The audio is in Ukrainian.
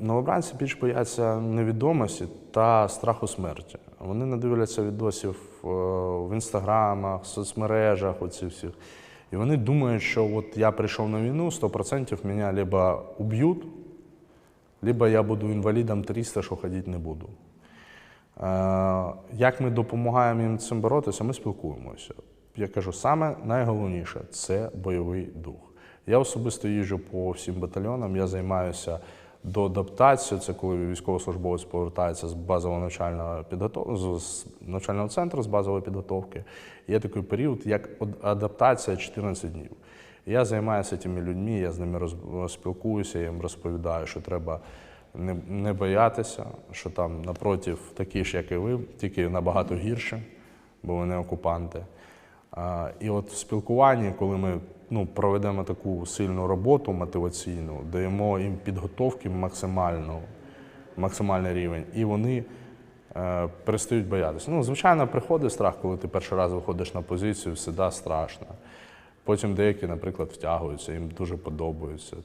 новобранці більш бояться невідомості та страху смерті. Вони не дивляться відосів е, в інстаграмах, в соцмережах, оці всіх. І вони думають, що от я прийшов на війну, 100% мене либо уб'ють, либо я буду інвалідом 300, що ходити не буду. Е, Як ми допомагаємо їм цим боротися, ми спілкуємося. Я кажу, саме найголовніше це бойовий дух. Я особисто їжджу по всім батальйонам, я займаюся до адаптації, це коли військовослужбовець повертається з базового навчального підготов... з- навчального центру, з базової підготовки. Є такий період, як адаптація 14 днів. Я займаюся тими людьми, я з ними роз- спілкуюся, я їм розповідаю, що треба не, не боятися, що там напротив такі ж, як і ви, тільки набагато гірше, бо вони окупанти. І от в спілкуванні, коли ми ну, проведемо таку сильну роботу мотиваційну, даємо їм підготовки максимально, максимальний рівень, і вони е, перестають боятися. Ну, звичайно, приходить страх, коли ти перший раз виходиш на позицію, завжди страшно. Потім деякі, наприклад, втягуються, їм дуже подобається.